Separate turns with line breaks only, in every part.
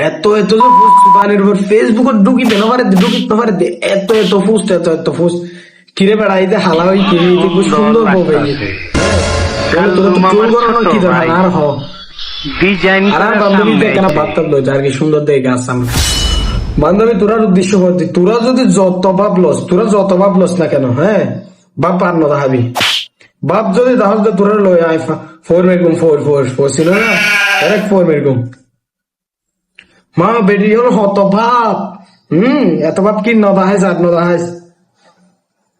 এত এত যে পোস্ট সুদানের উপর পারে পারে এত এত পোস্ট এত এত পোস্ট কিরে বেড়াইতে হালা হই কিরে খুব সুন্দর করানো কি দরকার আর হ।
ডিজাইন
আর আর বান্ধবী বার্তা লই আর কি সুন্দর বান্ধবী তোরার উদ্দেশ্য করতে তোরা যদি যত বাপ লস তোরা যত বাপ লস না কেন হ্যাঁ? বাপ পার না দাহাবি বাপ যদি তাহলে তোরা আই ফোর মেরগুম ফোর ফোর ফোর ছিল না? এক ফোর মেরগুম মা, বেটি হলো হত বাপ হুম, এত ভাব কি নদা হাইস আর নদা হাইস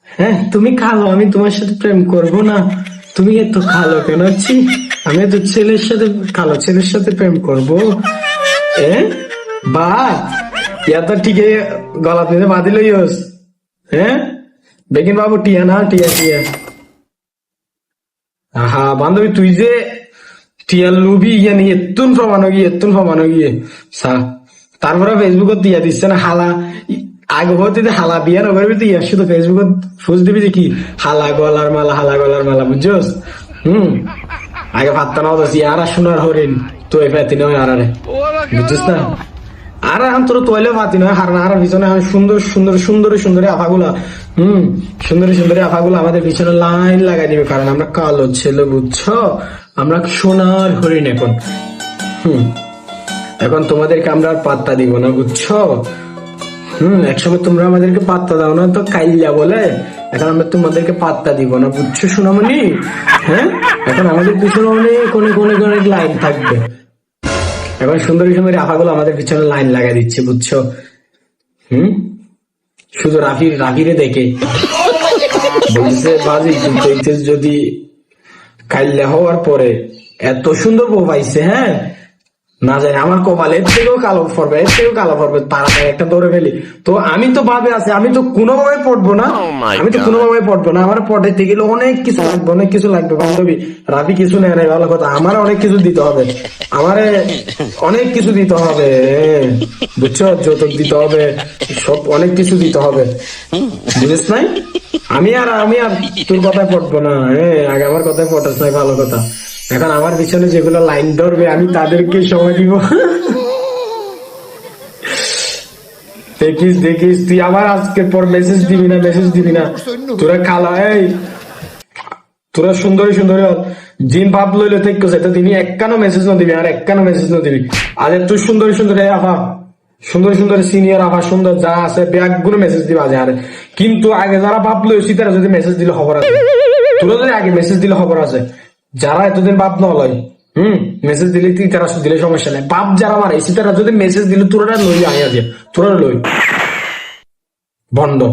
হ্যাঁ তুমি খালো, আমি তোমার সাথে প্রেম করব না। তুমি এত খালো কেন? ছি, আমি তো ছেলের সাথে কালো ছেলের সাথে প্রেম করব। এ, বা, ইয়া তো ঠিক গলা দিতে বাঁধি লইস হ্যাঁ বেকিন বাবু টিয়া না, টিয়া টিয়া। আহা, বান্ধবী, তুই যে টিয়ার লুবি ইয়া নিয়ে প্রমাণ গিয়ে প্রমাণ গিয়ে সা তারপরে দিয়া দিচ্ছে না হালা আগে হতে হালা বিয়া নগর শুধু দিবি যে কি হালা গলার মালা হালা গলার মালা বুঝছস হুম আগে দোষী আর শোনার হরিণ নয় আর আরে বুঝছিস না আর এখন তোর তোয়ালে ভাতি নয় হার না হার পিছনে সুন্দর সুন্দর সুন্দর আফাগুলা হুম সুন্দর সুন্দর আফাগুলা আমাদের পিছনে লাইন লাগাই দিবে কারণ আমরা কালো ছেলে বুঝছ আমরা সোনার হরিণ এখন। হুম, এখন তোমাদেরকে আমরা আর পাত্তা দিব না, বুঝছ? হুম একসময় তোমরা আমাদেরকে পাত্তা দাও না তো কাইল্লা বলে। এখন আমরা তোমাদেরকে পাত্তা দিব না, বুঝছ সোনামণি? হ্যাঁ? এখন আমাদের পিছনে অনেক অনেক অনেক অনেক লাইন থাকবে। এখন সুন্দরী সুন্দরী আফাগুলো আমাদের পিছনে লাইন লাগাই দিচ্ছে, বুঝছ? হুম? শুধু রাফি, রাফিরে দেখে। বাজি যদি কাইল্লা হওয়ার পরে এত সুন্দর বউ পাইছে হ্যাঁ? না জানি আমার কপালে এর থেকেও কালো পড়বে এর থেকেও কালো পড়বে তাড়াতাড়ি একটা দৌড়ে ফেলি। তো আমি তো ভাবে আছে আমি তো কোনোভাবে পড়ব না। আমি তো কোনোভাবে পড়ব না আমার পড়াইতে গেলে অনেক কিছু লাগবে অনেক কিছু লাগবে বান্ধবী। রাবি কিছু নেই নাই ভালো কথা আমার অনেক কিছু দিতে হবে। আমারে অনেক কিছু দিতে হবে বুঝছ? যৌতুক দিতে হবে সব অনেক কিছু দিতে হবে। বুঝিস নাই? আমি আর আমি আর তোর কথায় পড়ব না হ্যাঁ আগে আমার কথায় পটাস নাই ভালো কথা। এখন আমার পিছনে যেগুলো লাইন ধরবে, আমি তাদেরকে সময় দিব। দেখিস দেখিস, তুই আবার আজকের পর মেসেজ দিবি না মেসেজ দিবি না। তোরা খালা, এই। তোরা সুন্দরী সুন্দরী হল। জিন ভাব লইলে ঠিক আছে তো তিনি একখানো মেসেজ না দিবি, আর একখানো মেসেজ না দিবি। আজ তুই সুন্দরী সুন্দরী আফা। সুন্দর সুন্দর সিনিয়র আফা, সুন্দর, যা আছে ব্যাগগুলো মেসেজ দিবা আজ আরে। কিন্তু আগে যারা ভাব লইছি, তারা যদি মেসেজ দিলে খবর আছে। তোরা যদি আগে মেসেজ দিলে খবর আছে। যারা এতদিন বাপ না লয়, হম? মেসেজ দিলে তুই তারা দিলে সমস্যা নাই। বাপ যারা মারে এসে তারা যদি মেসেজ দিলে তোরা লই আয়া যে তোরা লই। বন্ধ।